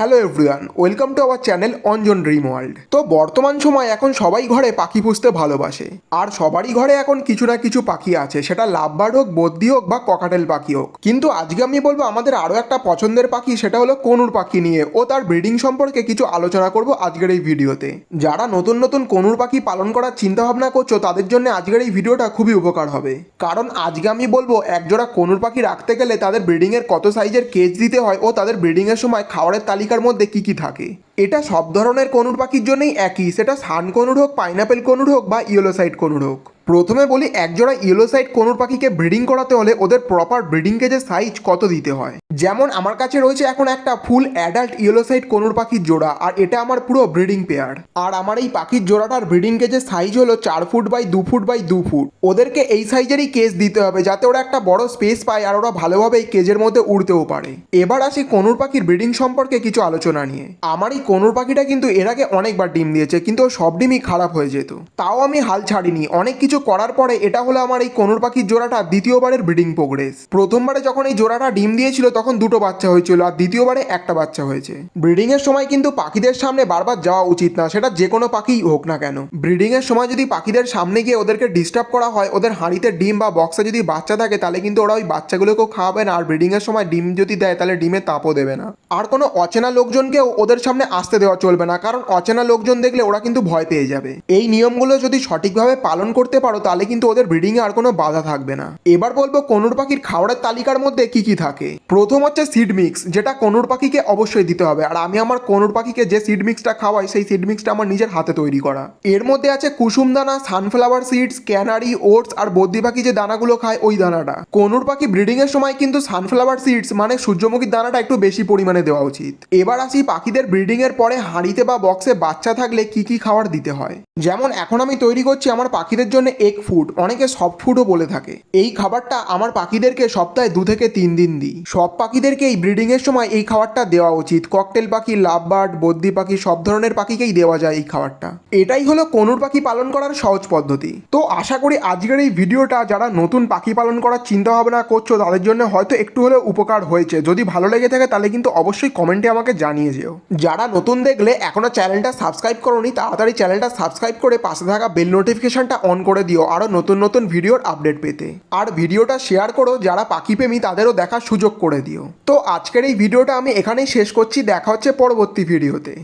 Hello everyone welcome to our channel Anjan dream world তো বর্তমান সময় এখন সবাই ঘরে পাখি পুষতে ভালোবাসে। আর সবারই ঘরে এখন কিছু না কিছু পাখি আছে, সেটা লাভবার্ড হোক, বদ্যি হোক বা ককাটেল পাখি হোক। কিন্তু আজকে আমি বলব আমাদের আরও একটা পছন্দের পাখি, সেটা হলো কনুর পাখি নিয়ে, ও তার ব্রিডিং সম্পর্কে কিছু আলোচনা করব আজকের এই ভিডিওতে। যারা নতুন নতুন কনুর পাখি পালন করার চিন্তা ভাবনা করছ, তাদের জন্য আজকের এই ভিডিওটা খুবই উপকার হবে। কারণ আজকে আমি বলব, একজোড়া কনুর পাখি রাখতে গেলে তাদের ব্রিডিংয়ের কত সাইজের কেজ দিতে হয়, ও তাদের ব্রিডিংয়ের সময় খাবারের তালিকার মধ্যে কি কি থাকে? এটা সব ধরনের কনুর পাখির জন্যই একই। সেটা সান কনুর হোক, পাইনাপেল কনুর হোক বা ইয়েলো সাইড কনুর হোক। প্রথমে বলি, একজোড়া ইয়েলো সাইড কনুর পাখিকে ব্রিডিং করাতে হলে ওদের প্রপার ব্রিডিং কেজের সাইজ কত দিতে হয়? যেমন আমার কাছে রয়েছে এখন একটা full adult yellow side conure পাখির জোড়া, আর এটা আমার পুরো ব্রিডিং পেয়ার আর আমার এই পাখির জোড়াটার ব্রিডিং কেজের সাইজ হলো চার ফুট বাই দু ফুট বাই দু ফুট। ওদেরকে এই সাইজেরই কেজ দিতে হবে, যাতে ওরা একটা বড় স্পেস পায় আর ওরা ভালোভাবে এই কেজের মধ্যে উড়তেও পারে। এবার আসি কনুর পাখির ব্রিডিং সম্পর্কে কিছু আলোচনা নিয়ে। আমার এই কনুর পাখিটা কিন্তু এর আগে অনেকবার ডিম দিয়েছে, কিন্তু সব ডিমই খারাপ হয়ে যেত। তাও আমি হাল ছাড়িনি, অনেক কিছু করার পরে এটা হলো আমার এই কনুর পাখির জোড়াটা, দ্বিতীয়বারের ব্রিডিং প্রোগ্রেস প্রথমবারে যখন এই জোড়াটা ডিম দিয়েছিল, তখন দুটো বাচ্চা হয়েছিল আর দ্বিতীয়বারে একটা বাচ্চা হয়েছে। ব্রিডিং এর সময় কিন্তু পাখিদের সামনে বারবার যাওয়া উচিত না, সেটা যে কোনো পাখিই হোক না কেন। ব্রিডিং এর সময় যদি পাখিদের সামনে গিয়ে ওদেরকে ডিস্টার্ব করা হয়, ওদের হাঁড়িতে ডিম বা বক্সে যদি বাচ্চা থাকে, তাহলে কিন্তু ওরা ওই বাচ্চাগুলোকেও খাওয়াবে না, আর ব্রিডিং এর সময় ডিম যদি দেয়, তাহলে ডিমে তাপও দেবে না। আর কোনো অচেনা লোকজনকেও ওদের সামনে আসতে দেওয়া চলবে না, কারণ অচেনা লোকজন দেখলে ওরা কিন্তু ভয় পেয়ে যাবে। এই নিয়মগুলো যদি সঠিকভাবে পালন করতে পারো তাহলে কিন্তু ওদের ব্রিডিংয়ে আর কোনো বাধা থাকবে না। এবার বলব কনুর পাখির খাবারের তালিকার মধ্যে কি কি থাকে। প্রথম হচ্ছে সিড মিক্স যেটা কনুর পাখিকে অবশ্যই দিতে হবে। আর আমি আমার কনুর পাখিকে যে সিড মিক্সটা খাওয়াই, সেই সিড মিক্সটা আমার নিজের হাতে তৈরি করা। এর মধ্যে আছে কুসুম দানা সানফ্লাওয়ার সিডস ক্যানারি ওটস আর বদ্যি পাখি যে দানাগুলো খায়, ওই দানাটা। কনুর পাখি ব্রিডিং এর সময় কিন্তু সানফ্লাওয়ার সিডস মানে সূর্যমুখীর দানাটা একটু বেশি পরিমাণে দেওয়া উচিত। এবার আসি পাখিদের ব্রিডিং এর পরে হাঁড়িতে বা বক্সে বাচ্চা থাকলে কি কি খাবার দিতে হয়। যেমন এখন আমি তৈরি করছি আমার পাখিদের জন্য এগ ফুড অনেকে সফট ফুডও বলে থাকে। এই খাবারটা আমার পাখিদেরকে সপ্তাহে দু থেকে তিন দিন দিই। সব পাখিদেরকে এই ব্রিডিং এর সময় এই খাবারটা দেওয়া উচিত। ককটেল পাখি লাভ বার্ড বদ্যি পাখি, সব ধরনের পাখিকেই দেওয়া যায় এই খাবারটা। এটাই হলো কনুর পাখি পালন করার সহজ পদ্ধতি। তো আশা করি আজকের এই ভিডিওটা যারা নতুন পাখি পালন করার চিন্তা ভাবনা করছ, তাদের জন্য হয়তো একটু হলেও উপকার হয়েছে। যদি ভালো লেগে থাকে, তাহলে কিন্তু অবশ্যই কমেন্টে আমাকে জানিয়ে যেও। যারা নতুন দেখলে এখনও চ্যানেলটা সাবস্ক্রাইব করোনি, তাড়াতাড়ি চ্যানেলটা সাবস্ক্রাইব করে পাশে থাকা বেল নোটিফিকেশনটা অন করে দিও আরও নতুন নতুন ভিডিওর আপডেট পেতে। আর ভিডিওটা শেয়ার করো, যারা পাখি প্রেমী, তাদেরও দেখার সুযোগ করে দিও। তো আজকের এই ভিডিওটা আমি এখানেই শেষ করছি, দেখা হচ্ছে পরবর্তী ভিডিওতে।